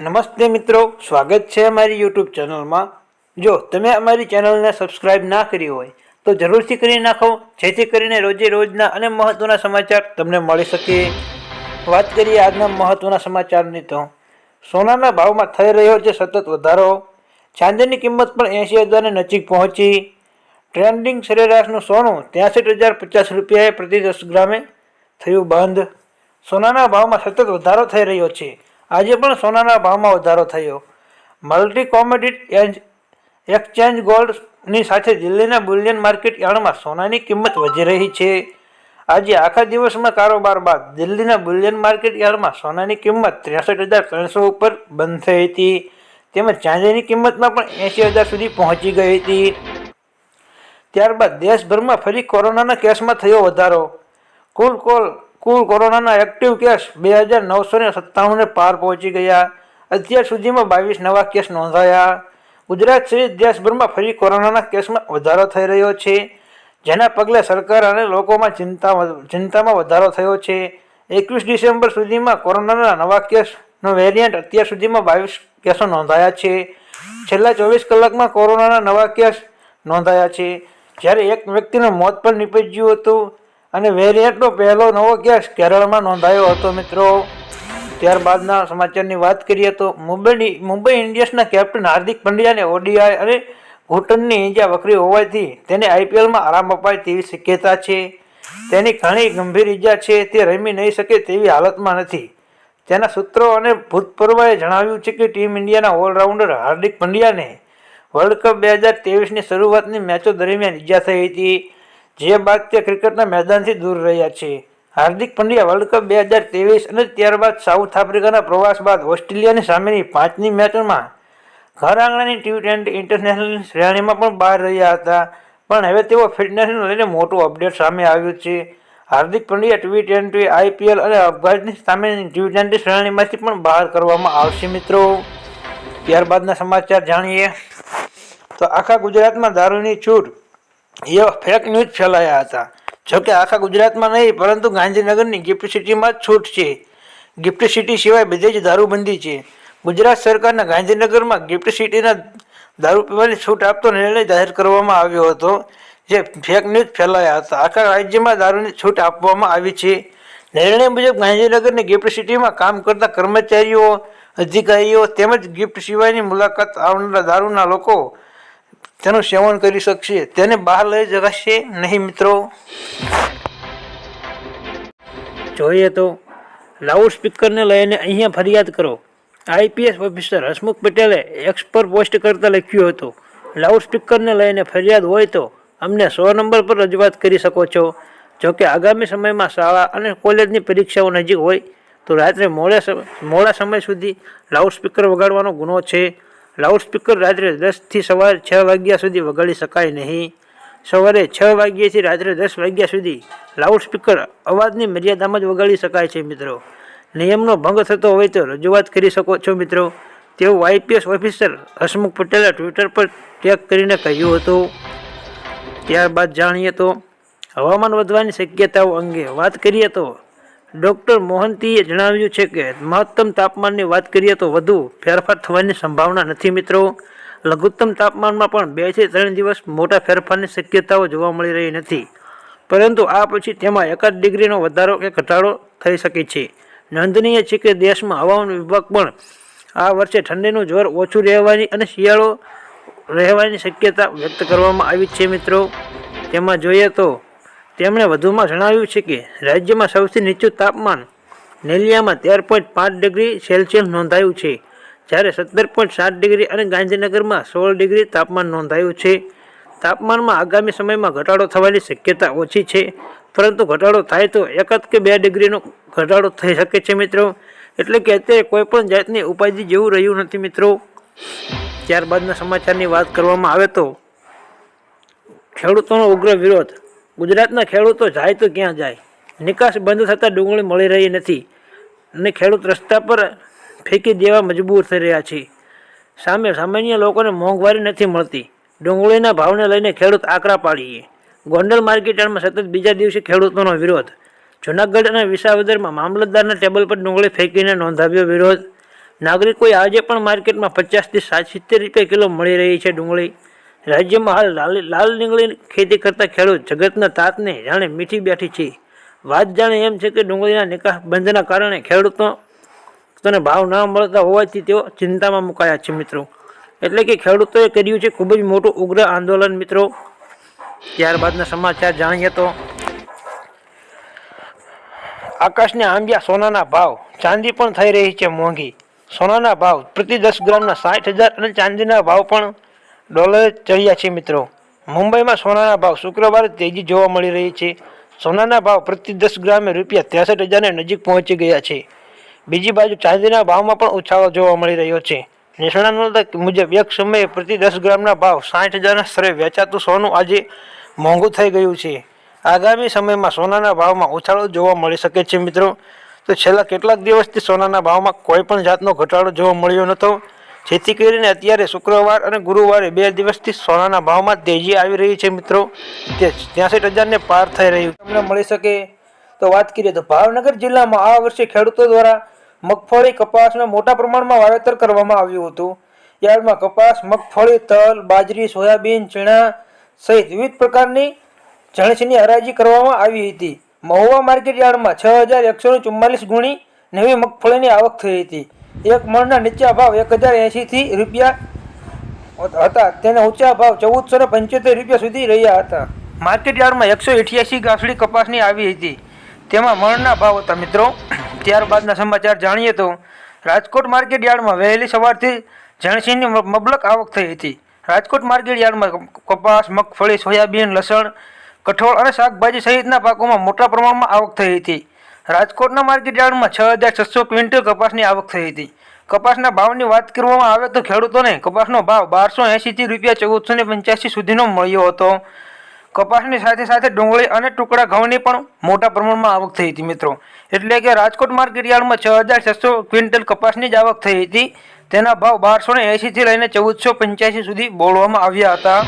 નમસ્તે મિત્રો, સ્વાગત છે અમારી યુટ્યુબ ચેનલમાં. જો તમે અમારી ચેનલને સબસ્ક્રાઇબ ના કરી હોય, તો જરૂરથી કરી નાખો, જેથી કરીને રોજે રોજના અને મહત્ત્વના સમાચાર તમને મળી શકે. વાત કરીએ આજના મહત્ત્વના સમાચારની તો, સોનાના ભાવમાં થઈ રહ્યો છે સતત વધારો. ચાંદીની કિંમત પણ એંશી હજારની નજીક પહોંચી. ટ્રેન્ડિંગ સરેરાશનું સોનું ત્યાંસઠ હજાર પચાસ રૂપિયાએ પ્રતિ દસ ગ્રામે થયું બંધ. સોનાના ભાવમાં સતત વધારો થઈ રહ્યો છે. આજે પણ સોનાના ભાવમાં વધારો થયો. મલ્ટી કોમોડિટી એક્સચેન્જ ગોલ્ડની સાથે દિલ્હીના બુલિયન માર્કેટ યાર્ડમાં સોનાની કિંમત વધી રહી છે. આજે આખા દિવસમાં કારોબાર બાદ દિલ્હીના બુલિયન માર્કેટ યાર્ડમાં સોનાની કિંમત ત્રેસઠ હજાર ત્રણસો ઉપર બંધ થઈ હતી. તેમજ ચાંદીની કિંમતમાં પણ એંશી હજાર સુધી પહોંચી ગઈ હતી. ત્યારબાદ દેશભરમાં ફરી કોરોનાના કેસમાં થયો વધારો. કુલ કોલ કુલ કોરોનાના એક્ટિવ કેસ બે હજાર નવસો ને સત્તાણુંને પાર પહોંચી ગયા. અત્યાર સુધીમાં બાવીસ નવા કેસ નોંધાયા. ગુજરાત સહિત દેશભરમાં ફરી કોરોનાના કેસમાં વધારો થઈ રહ્યો છે. જેના પગલે સરકાર અને લોકોમાં ચિંતા ચિંતામાં વધારો થયો છે. એકવીસ ડિસેમ્બર સુધીમાં કોરોનાના નવા કેસનો વેરિયન્ટ અત્યાર સુધીમાં બાવીસ કેસો નોંધાયા છે. છેલ્લા ચોવીસ કલાકમાં કોરોનાના નવા કેસ નોંધાયા છે. જ્યારે એક વ્યક્તિનું મોત પણ નીપજ્યું હતું. અને વેરિયન્ટનો પહેલો નવો કેસ કેરળમાં નોંધાયો હતો મિત્રો. ત્યારબાદના સમાચારની વાત કરીએ તો મુંબઈની, મુંબઈ ઇન્ડિયન્સના કેપ્ટન હાર્દિક પંડ્યાને ઓડીઆઈ અને ઘૂંટણની ઈજા વકરી હોવાથી તેને આઈપીએલમાં આરામ અપાય તેવી શક્યતા છે. તેની ઘણી ગંભીર ઈજા છે, તે રમી નહીં શકે તેવી હાલતમાં નથી. તેના સૂત્રો અને ભૂતપૂર્વએ જણાવ્યું છે કે ટીમ ઇન્ડિયાના ઓલરાઉન્ડર હાર્દિક પંડ્યાને વર્લ્ડ કપ બે હજાર તેવીસની શરૂઆતની મેચો દરમિયાન ઈજા થઈ હતી. જે બાદ તે ક્રિકેટના મેદાનથી દૂર રહ્યા છે. હાર્દિક પંડ્યા વર્લ્ડ કપ બે હજાર ત્રેવીસ અને ત્યારબાદ સાઉથ આફ્રિકાના પ્રવાસ બાદ ઓસ્ટ્રેલિયાની સામેની પાંચની મેચોમાં ઘર આંગણાની ટી ટ્વેન્ટી ઇન્ટરનેશનલ શ્રેણીમાં પણ બહાર રહ્યા હતા. પણ હવે તેઓ ફિટનેસને લઈને મોટું અપડેટ સામે આવ્યું છે. Hardik Pandya T twenty IPL અને અફઘાનિસ્તાન સામેની ટી ટ્વેન્ટી શ્રેણીમાંથી પણ બહાર કરવામાં આવશે મિત્રો. ત્યારબાદના સમાચાર જાણીએ. તો આખા ગુજરાતમાં દારૂની છૂટ એવા ફેક ન્યૂઝ ફેલાયા હતા. જોકે આખા ગુજરાતમાં નહીં, પરંતુ ગાંધીનગરની ગિફ્ટ સિટીમાં જ છૂટ છે. ગિફ્ટ સિટી સિવાય બધે જ દારૂબંધી છે. ગુજરાત સરકારના ગાંધીનગરમાં ગિફ્ટ સિટીના દારૂ પીવાની છૂટ આપતો નિર્ણય જાહેર કરવામાં આવ્યો હતો, જે ફેક ન્યૂઝ ફેલાયા હતા. આખા રાજ્યમાં દારૂની છૂટ આપવામાં આવી છે. નિર્ણય મુજબ ગાંધીનગરની ગિફ્ટ સિટીમાં કામ કરતા કર્મચારીઓ, અધિકારીઓ તેમજ ગિફ્ટ સિવાયની મુલાકાત આવનારા દારૂના લોકો તેનું સેવન કરી શકશે. તેને બહાર લઈ જશે નહીં મિત્રો. જોઈએ તો લાઉડ સ્પીકરને લઈને અહીંયા ફરિયાદ કરો. આઈપીએસ ઓફિસર હસમુખ પટેલે એક્સ પર પોસ્ટ કરતા લખ્યું હતું. લાઉડ સ્પીકરને લઈને ફરિયાદ હોય તો અમને સો નંબર પર રજૂઆત કરી શકો છો. જોકે આગામી સમયમાં શાળા અને કોલેજની પરીક્ષાઓ નજીક હોય તો રાત્રે મોડે મોડા સમય સુધી લાઉડ સ્પીકર વગાડવાનો ગુનો છે. લાઉડ સ્પીકર રાત્રે દસથી સવારે છ વાગ્યા સુધી વગાડી શકાય નહીં. સવારે છ વાગ્યાથી રાત્રે દસ વાગ્યા સુધી લાઉડ સ્પીકર અવાજની મર્યાદામાં જ વગાડી શકાય છે મિત્રો. નિયમનો ભંગ થતો હોય તો રજૂઆત કરી શકો છો મિત્રો. તેવું આઈપીએસ ઓફિસર હસમુખ પટેલે ટ્વિટર પર ટેગ કરીને કહ્યું હતું. ત્યારબાદ જાણીએ તો, હવામાન વધવાની શક્યતાઓ અંગે વાત કરીએ તો ડૉક્ટર મોહંતીએ જણાવ્યું છે કે, મહત્તમ તાપમાનની વાત કરીએ તો વધુ ફેરફાર થવાની સંભાવના નથી મિત્રો. લઘુત્તમ તાપમાનમાં પણ બેથી ત્રણ દિવસ મોટા ફેરફારની શક્યતાઓ જોવા મળી રહી નથી. પરંતુ આ પછી તેમાં એકાદ ડિગ્રીનો વધારો કે ઘટાડો થઈ શકે છે. નોંધનીય છે કે દેશમાં હવામાન વિભાગ પણ આ વર્ષે ઠંડીનું જોર ઓછું રહેવાની અને શિયાળો રહેવાની શક્યતા વ્યક્ત કરવામાં આવી છે મિત્રો. તેમાં જોઈએ તો તેમણે વધુમાં જણાવ્યું છે કે, રાજ્યમાં સૌથી નીચું તાપમાન નેલિયામાં તેર પોઈન્ટ પાંચ ડિગ્રી સેલ્સિયસ નોંધાયું છે. જ્યારે સત્તર પોઈન્ટ સાત ડિગ્રી અને ગાંધીનગરમાં સોળ ડિગ્રી તાપમાન નોંધાયું છે. તાપમાનમાં આગામી સમયમાં ઘટાડો થવાની શક્યતા ઓછી છે. પરંતુ ઘટાડો થાય તો એકાદ કે બે ડિગ્રીનો ઘટાડો થઈ શકે છે મિત્રો. એટલે કે અત્યારે કોઈ પણ જાતની ઉપાધિ જેવું રહ્યું નથી મિત્રો. ત્યારબાદના સમાચારની વાત કરવામાં આવે તો ખેડૂતોનો ઉગ્ર વિરોધ ગુજરાતના ખેડૂતો જાય તો ક્યાં જાય? નિકાસ બંધ થતાં ડુંગળી મળી રહી નથી. અને ખેડૂત રસ્તા પર ફેંકી દેવા મજબૂર થઈ રહ્યા છે. સામે સામાન્ય લોકોને મોંઘવારી નથી મળતી. ડુંગળીના ભાવને લઈને ખેડૂત આકરા પાડીએ. ગોંડલ માર્કેટયાર્ડમાં સતત બીજા દિવસે ખેડૂતોનો વિરોધ. જૂનાગઢ અને વિસાવદરમાં મામલતદારના ટેબલ પર ડુંગળી ફેંકીને નોંધાવ્યો વિરોધ. નાગરિકોએ આજે પણ માર્કેટમાં પચાસથી સાત સિત્તેર રૂપિયા કિલો મળી રહી છે ડુંગળી. રાજ્યમાં હાલ લાલ લાલ ડુંગળીની ખેતી કરતા ખેડૂત જગતના તાતને જાણે મીઠી બેઠી છે. વાત જાણે એમ છે કે ડુંગળીના નિકાસ બંધના કારણે ખેડૂતો તને ભાવ ન મળતા હોવાથી તેઓ ચિંતામાં મુકાયા છે મિત્રો. એટલે કે ખેડૂતોએ કર્યું છે ખૂબ જ મોટું ઉગ્ર આંદોલન મિત્રો. ત્યારબાદના સમાચાર જાણીએ તો આકાશને આંબ્યા સોનાના ભાવ, ચાંદી પણ થઈ રહી છે મોંઘી. સોનાના ભાવ પ્રતિ દસ ગ્રામના સાઠ હજાર અને ચાંદીના ભાવ પણ ડોલરે ચડ્યા છે મિત્રો. મુંબઈમાં સોનાના ભાવ શુક્રવારે તેજી જોવા મળી રહી છે. સોનાના ભાવ પ્રતિ દસ ગ્રામે રૂપિયા ત્રેસઠ હજારને નજીક પહોંચી ગયા છે. બીજી બાજુ ચાંદીના ભાવમાં પણ ઉછાળો જોવા મળી રહ્યો છે. નિષ્ણાતો મુજબ, એક સમયે પ્રતિ દસ ગ્રામના ભાવ સાઠ હજારના સ્તરે વેચાતું સોનું આજે મોંઘું થઈ ગયું છે. આગામી સમયમાં સોનાના ભાવમાં ઉછાળો જોવા મળી શકે છે મિત્રો. તો છેલ્લા કેટલાક દિવસથી સોનાના ભાવમાં કોઈ પણ જાતનો ઘટાડો જોવા મળ્યો નહોતો. જેથી કરીને અત્યારે શુક્રવાર અને ગુરુવારે બે દિવસથી સોનાના ભાવમાં તેજી આવી રહી છે મિત્રો. તે ત્યાંસઠ હજારને પાર થઈ રહ્યું તમને મળી શકે તો વાત કરીએ તો ભાવનગર જિલ્લામાં આ વર્ષે ખેડૂતો દ્વારા મગફળી કપાસના મોટા પ્રમાણમાં વાવેતર કરવામાં આવ્યું હતું. યાર્ડમાં કપાસ, મગફળી, તલ, બાજરી, સોયાબીન, ચણા સહિત વિવિધ પ્રકારની જણસીની હરાજી કરવામાં આવી હતી. મહુવા માર્કેટ યાર્ડમાં છ હજાર એકસો ચુમ્માલીસ ગુણી નવી મગફળીની આવક થઈ હતી. એક મણના નીચા ભાવ એક હજાર એંશીથી રૂપિયા હતા. તેને ઊંચા ભાવ ચૌદસો ને પંચોતેર રૂપિયા સુધી રહ્યા હતા. માર્કેટ યાર્ડમાં એકસો અઠ્યાસી ગાંસડી કપાસની આવી હતી. તેમાં મણના ભાવ હતા મિત્રો. ત્યારબાદના સમાચાર જાણીએ તો રાજકોટ માર્કેટ યાર્ડમાં વહેલી સવારથી જણસીની મબલક આવક થઈ હતી. રાજકોટ માર્કેટ કપાસ, મગફળી, સોયાબીન, લસણ, કઠોળ અને શાકભાજી સહિતના પાકોમાં મોટા પ્રમાણમાં આવક થઈ હતી. રાજકોટના માર્કેટ યાર્ડમાં છ હજાર છસો ક્વિન્ટલ કપાસની આવક થઈ હતી. કપાસના ભાવની વાત કરવામાં આવે તો ખેડૂતોને કપાસનો ભાવ બારસો એંશીથી રૂપિયા ચૌદસો ને પંચ્યાસી સુધીનો મળ્યો હતો. કપાસની સાથે સાથે ડુંગળી અને ટુકડા ઘઉંની પણ મોટા પ્રમાણમાં આવક થઈ હતી મિત્રો. એટલે કે રાજકોટ માર્કેટ યાર્ડમાં છ હજાર છસો ક્વિન્ટલ કપાસની જ આવક થઈ હતી. તેના ભાવ બારસો ને એંશીથી લઈને ચૌદસો પંચ્યાસી સુધી બોલવામાં આવ્યા હતા.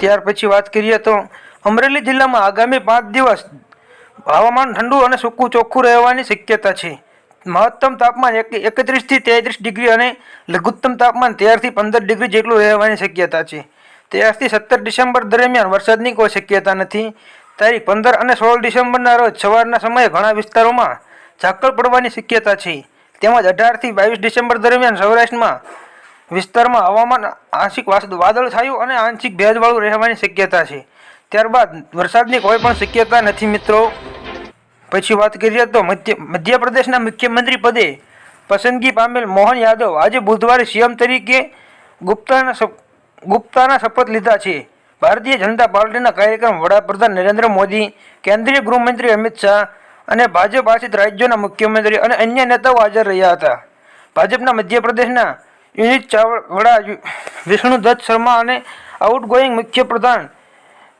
ત્યાર પછી વાત કરીએ તો અમરેલી જિલ્લામાં આગામી પાંચ દિવસ હવામાન ઠંડુ અને સૂકું ચોખ્ખું રહેવાની શક્યતા છે. મહત્તમ તાપમાન એક એકત્રીસથી તેત્રીસ ડિગ્રી અને લઘુત્તમ તાપમાન તેરથી પંદર ડિગ્રી જેટલું રહેવાની શક્યતા છે. તેરથી સત્તર ડિસેમ્બર દરમિયાન વરસાદની કોઈ શક્યતા નથી. તારીખ પંદર અને સોળ ડિસેમ્બરના રોજ સવારના સમયે ઘણા વિસ્તારોમાં ઝાકળ પડવાની શક્યતા છે. તેમજ અઢારથી બાવીસ ડિસેમ્બર દરમિયાન સૌરાષ્ટ્રમાં વિસ્તારમાં હવામાન આંશિક વાદળ વાદળછાયું અને આંશિક ભેજવાળું રહેવાની શક્યતા છે. ત્યારબાદ વરસાદની કોઈ પણ શક્યતા નથી મિત્રો. પછી વાત કરીએ તો મધ્ય, મધ્યપ્રદેશના મુખ્યમંત્રી પદે પસંદગી પામેલ મોહન યાદવ આજે બુધવારે સીએમ તરીકે ગુપ્તાના ગુપ્તાના શપથ લીધા છે. ભારતીય જનતા પાર્ટીના કાર્યક્રમ વડાપ્રધાન નરેન્દ્ર મોદી, કેન્દ્રીય ગૃહમંત્રી અમિત શાહ અને ભાજપ આશ્રિત રાજ્યોના મુખ્યમંત્રી અને અન્ય નેતાઓ હાજર રહ્યા હતા. ભાજપના મધ્યપ્રદેશના યુનિટ ચાવડા વિષ્ણુ દત્ત શર્મા અને આઉટગોઈંગ મુખ્યપ્રધાન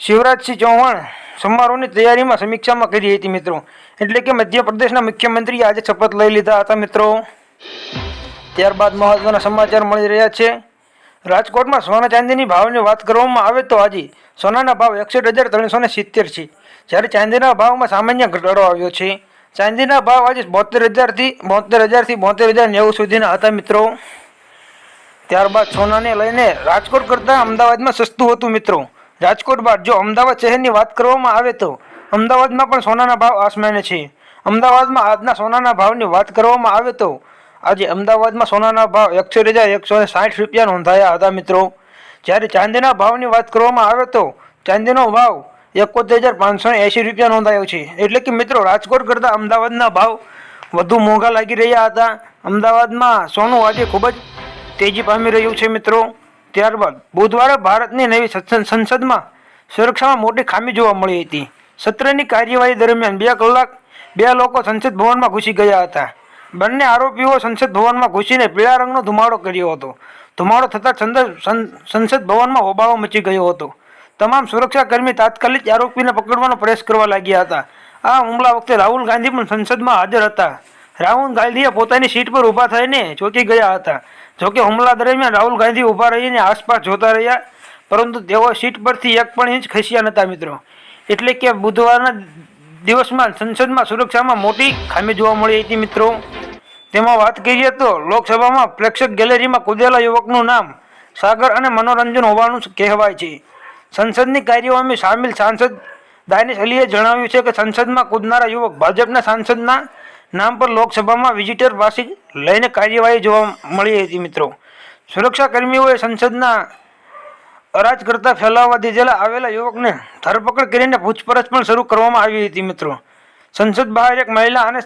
શિવરાજસિંહ ચૌહાણ સમારોહની તૈયારીમાં સમીક્ષામાં કરી હતી મિત્રો. એટલે કે મધ્યપ્રદેશના મુખ્યમંત્રીએ આજે શપથ લઈ લીધા હતા મિત્રો. ત્યારબાદ મહત્વના સમાચાર મળી રહ્યા છે. રાજકોટમાં સોના ચાંદીની ભાવની વાત કરવામાં આવે તો આજે સોનાના ભાવ એકસઠ હજાર ત્રણસો સિત્તેર છે. જ્યારે ચાંદીના ભાવમાં સામાન્ય ઘટાડો આવ્યો છે. ચાંદીના ભાવ આજે બોતેર હજારથી બોતેર હજારથી બોતેર હજાર નેવું સુધીના હતા મિત્રો. ત્યારબાદ સોનાને લઈને રાજકોટ કરતાં અમદાવાદમાં સસ્તું હતું મિત્રો. રાજકોટ બાદ જો અમદાવાદ શહેરની વાત કરવામાં આવે તો અમદાવાદમાં પણ સોનાના ભાવ આસમાને છે. અમદાવાદમાં આજના સોનાના ભાવની વાત કરવામાં આવે તો આજે અમદાવાદમાં સોનાના ભાવ એકસો હજાર એકસો સાઠ રૂપિયા નોંધાયા હતા મિત્રો. જ્યારે ચાંદીના ભાવની વાત કરવામાં આવે તો ચાંદીનો ભાવ એકોતેર હજાર પાંચસો એંસી રૂપિયા નોંધાયો છે. એટલે કે મિત્રો, રાજકોટ કરતાં અમદાવાદના ભાવ વધુ મોંઘા લાગી રહ્યા હતા. અમદાવાદમાં સોનું આજે ખૂબ જ તેજી પામી રહ્યું છે મિત્રો. ત્યારબાદ બુધવારે ભારતની નવી સંસદમાં સુરક્ષામાં મોટી ખામી જોવા મળી હતી. સત્રની કાર્યવાહી દરમિયાન બે કલાક બે લોકો સંસદ ભવનમાં ઘૂસી ગયા હતા. બંને આરોપીઓ સંસદ ભવનમાં ઘૂસીને પીળા રંગનો ધુમાડો કર્યો હતો. ધુમાડો થતાં સંદ- સંસદ ભવનમાં હોબાળો મચી ગયો હતો. તમામ સુરક્ષાકર્મી તાત્કાલિક આરોપીને પકડવાનો પ્રયાસ કરવા લાગ્યા હતા. આ હુમલા વખતે રાહુલ ગાંધી પણ સંસદમાં હાજર હતા. રાહુલ ગાંધીએ પોતાની સીટ પર ઊભા થઈને ચોંકી ગયા હતા. જોકે હુમલા દરમિયાન રાહુલ ગાંધી ઊભા રહીને આસપાસ જોતા રહ્યા, પરંતુ તેઓ સીટ પરથી એક પણ ઇંચ ખસ્યા નહોતા મિત્રો. એટલે કે બુધવારના દિવસમાં સંસદમાં સુરક્ષામાં મોટી ખામી જોવા મળી હતી મિત્રો. તેમાં વાત કરીએ તો લોકસભામાં પ્રેક્ષક ગેલેરીમાં કૂદેલા યુવકનું નામ સાગર અને મનોરંજન હોવાનું કહેવાય છે. સંસદની કાર્યવાહીમાં સામેલ સાંસદ દાનિશ અલીએ જણાવ્યું છે કે સંસદમાં કૂદનારા યુવક ભાજપના સાંસદના નામ પર લોકસભામાં વિઝિટર પાસી લઈને કાર્યવાહી જોવા મળી હતી મિત્રો. સુરક્ષા કર્મીઓએ સંસદના અરાજ કરતા ફેલાવવા દીધેલા આવેલા યુવકને ધરપકડ કરીને પૂછપરછ પણ શરૂ કરવામાં આવી હતી મિત્રો. સંસદ બહાર એક મહિલા અને